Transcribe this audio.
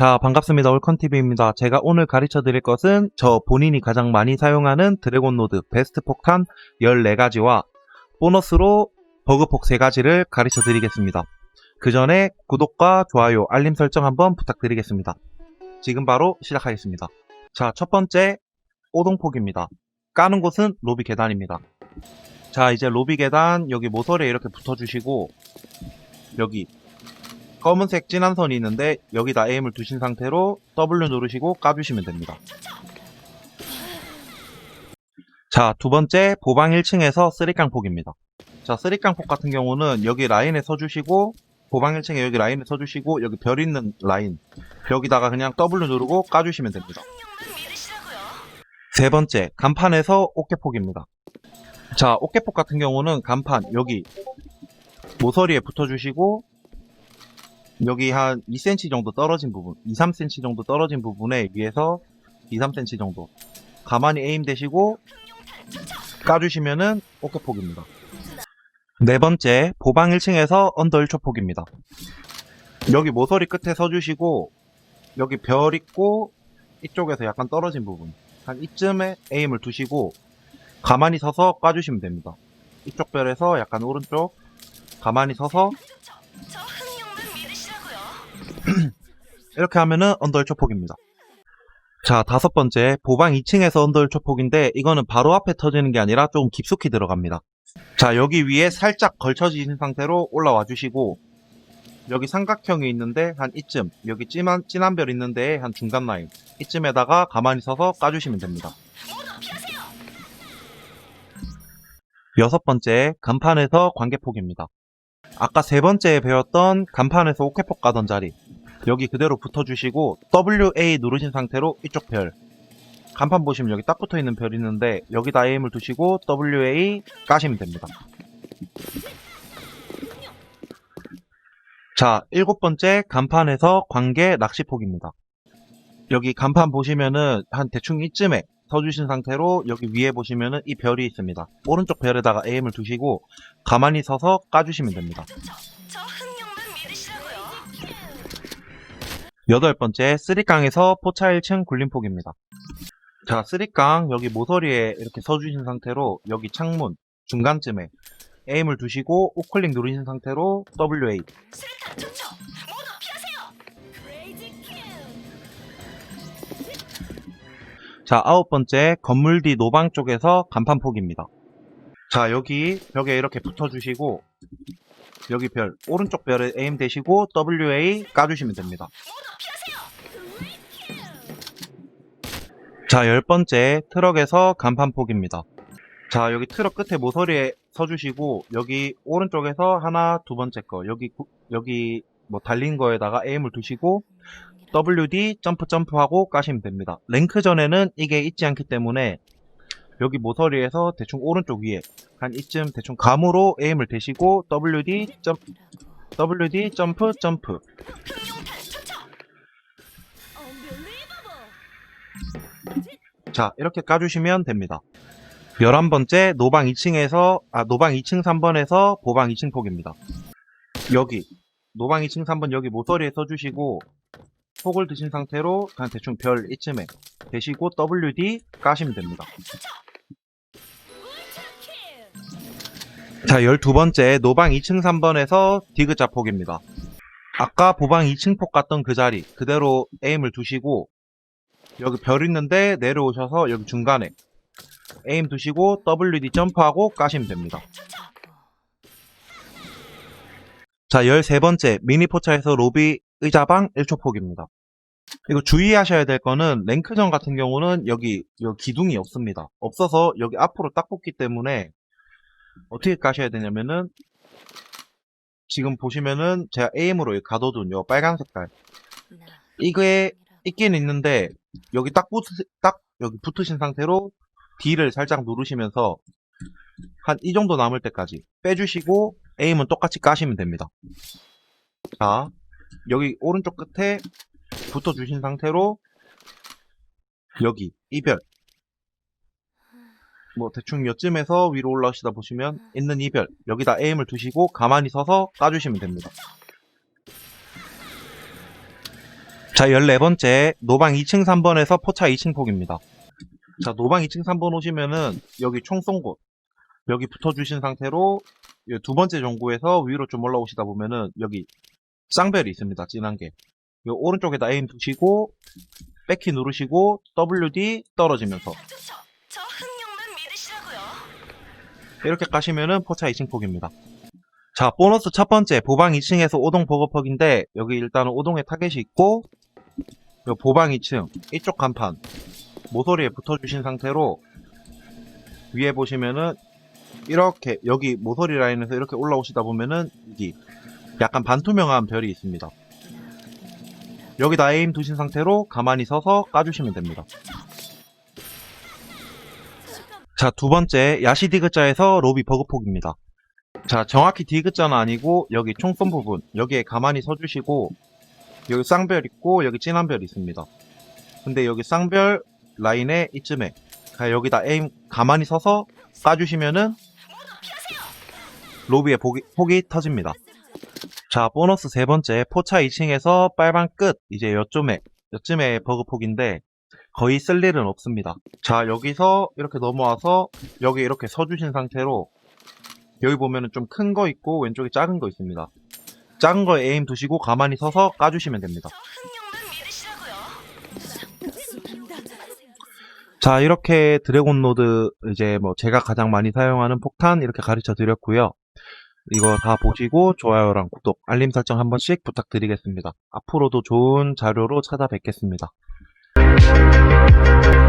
자, 반갑습니다. 올컨TV입니다. 제가 오늘 가르쳐 드릴 것은 저 본인이 가장 많이 사용하는 드래곤 노드 베스트 폭탄 14가지와 보너스로 버그폭 3가지를 가르쳐 드리겠습니다. 그 전에 구독과 좋아요, 알림 설정 한번 부탁드리겠습니다. 지금 바로 시작하겠습니다. 자, 첫 번째 오동폭입니다. 까는 곳은 로비 계단입니다. 자, 이제 로비 계단 여기 모서리에 이렇게 붙어주시고 여기 검은색 진한 선이 있는데 여기다 에임을 두신 상태로 W 누르시고 까주시면 됩니다. 자, 두 번째 보방 1층에서 쓰리깡폭입니다. 자, 쓰리깡폭 같은 경우는 여기 라인에 서주시고 보방 1층에 여기 라인에 서주시고 여기 별 있는 라인 여기다가 그냥 W 누르고 까주시면 됩니다. 세 번째 간판에서 어깨폭입니다. 자, 어깨폭 같은 경우는 간판 여기 모서리에 붙어주시고 여기 한 2cm 정도 떨어진 부분, 2, 3cm 정도 떨어진 부분에 위에서 2, 3cm 정도 가만히 에임 대시고 까주시면은 어깨폭입니다. 네 번째, 보방 1층에서 언더 1초 폭입니다. 여기 모서리 끝에 서주시고 여기 별 있고 이쪽에서 약간 떨어진 부분 한 이쯤에 에임을 두시고 가만히 서서 까주시면 됩니다. 이쪽 별에서 약간 오른쪽 가만히 서서 이렇게 하면은 언더 1초 폭입니다. 자, 다섯 번째, 보방 2층에서 언더 1초 폭인데, 이거는 바로 앞에 터지는 게 아니라 조금 깊숙이 들어갑니다. 자, 여기 위에 살짝 걸쳐진 상태로 올라와 주시고, 여기 삼각형이 있는데, 한 이쯤, 여기 진한, 진한 별 있는데, 한 중간 라인, 이쯤에다가 가만히 서서 까주시면 됩니다. 여섯 번째, 간판에서 관계폭입니다. 아까 세 번째에 배웠던 간판에서 오케폭 가던 자리, 여기 그대로 붙어주시고 WA 누르신 상태로 이쪽 별. 간판 보시면 여기 딱 붙어있는 별 있는데 여기다 에임을 두시고 WA 까시면 됩니다. 자 일곱 번째 간판에서 관계 낚시폭입니다. 여기 간판 보시면은 한 대충 이쯤에 서주신 상태로 여기 위에 보시면은 이 별이 있습니다. 오른쪽 별에다가 에임을 두시고 가만히 서서 까주시면 됩니다 여덟 번째, 쓰리깡에서 포차 1층 굴림폭입니다. 자, 쓰리깡 여기 모서리에 이렇게 서주신 상태로 여기 창문 중간쯤에 에임을 두시고 우클릭 누르신 상태로 WA. 자, 아홉 번째, 건물 뒤 노방 쪽에서 간판폭입니다. 자, 여기 벽에 이렇게 붙어주시고 여기 별, 오른쪽 별에 에임 대시고 WA 까주시면 됩니다. 자, 열 번째 트럭에서 간판 폭입니다. 자, 여기 트럭 끝에 모서리에 서주시고, 여기 오른쪽에서 하나, 두 번째 거, 여기, 구- 여기 뭐 달린 거에다가 에임을 두시고, WD 점프 점프하고 까시면 됩니다. 랭크 전에는 이게 있지 않기 때문에, 여기 모서리에서 대충 오른쪽 위에, 한 이쯤 대충 감으로 에임을 대시고, WD 점, WD 점프 점프. 자, 이렇게 까주시면 됩니다. 11번째, 노방 2층에서, 아, 노방 2층 3번에서 보방 2층 폭입니다. 여기, 노방 2층 3번 여기 모서리에 써주시고, 폭을 드신 상태로 그냥 대충 별 이쯤에 대시고 WD 까시면 됩니다. 자, 12번째, 노방 2층 3번에서 디귿자 폭입니다. 아까 보방 2층 폭 갔던 그 자리, 그대로 에임을 두시고, 여기 별 있는데 내려오셔서 여기 중간에 에임 두시고 WD 점프하고 까시면 됩니다. 자, 13번째, 미니 포차에서 로비 의자방 1초 폭입니다. 이거 주의하셔야 될 거는 랭크전 같은 경우는 여기, 여기 기둥이 없습니다. 없어서 여기 앞으로 딱 붙기 때문에 어떻게 까셔야 되냐면은 지금 보시면은 제가 에임으로 여기 가둬둔 요 빨간 색깔. 이게 있긴 있는데 여기 딱 붙, 딱 여기 붙으신 상태로 D를 살짝 누르시면서 한 이 정도 남을 때까지 빼주시고 에임은 똑같이 까시면 됩니다. 자, 여기 오른쪽 끝에 붙어주신 상태로 여기 이별 뭐 대충 여쯤에서 위로 올라오시다 보시면 있는 이별 여기다 에임을 두시고 가만히 서서 까주시면 됩니다. 자, 14번째, 노방 2층 3번에서 포차 2층 폭입니다. 자, 노방 2층 3번 오시면은, 여기 총 쏜 곳, 여기 붙어주신 상태로, 이두 번째 종구에서 위로 좀 올라오시다 보면은, 여기 쌍별이 있습니다, 진한 게. 요 오른쪽에다 에임 두시고, 백키 누르시고, WD 떨어지면서. 좋죠. 저 흥룡만 믿으시라고요. 이렇게 까시면은 포차 2층 폭입니다. 자, 보너스 첫 번째, 보방 2층에서 오동 버거퍽인데, 여기 일단은 오동에 타겟이 있고, 요 보방 2층, 이쪽 간판, 모서리에 붙어주신 상태로, 위에 보시면은, 이렇게, 여기 모서리 라인에서 이렇게 올라오시다 보면은, 여기, 약간 반투명한 별이 있습니다. 여기다 에임 두신 상태로 가만히 서서 까주시면 됩니다. 자, 두 번째, 야시 디귿자에서 로비 버그폭입니다. 자, 정확히 디귿자는 아니고, 여기 총선 부분, 여기에 가만히 서주시고, 여기 쌍별 있고, 여기 진한 별 있습니다. 근데 여기 쌍별 라인에 이쯤에, 자, 여기다 에임 가만히 서서 쏴주시면은. 로비의 폭이, 폭이 터집니다. 자, 보너스 세 번째, 포차 2층에서 빨방 끝, 이제 요쯤에, 요쯤에 버그 폭인데, 거의 쓸 일은 없습니다. 자, 여기서 이렇게 넘어와서, 여기 이렇게 서주신 상태로, 여기 보면은 좀 큰 거 있고, 왼쪽에 작은 거 있습니다. 작은 거에 에임 두시고, 가만히 서서 까주시면 됩니다. 자, 이렇게 드래곤 노드, 이제 뭐, 제가 가장 많이 사용하는 폭탄, 이렇게 가르쳐 드렸고요. 이거 다 보시고, 좋아요랑 구독, 알림 설정 한 번씩 부탁드리겠습니다. 앞으로도 좋은 자료로 찾아뵙겠습니다. Thank you.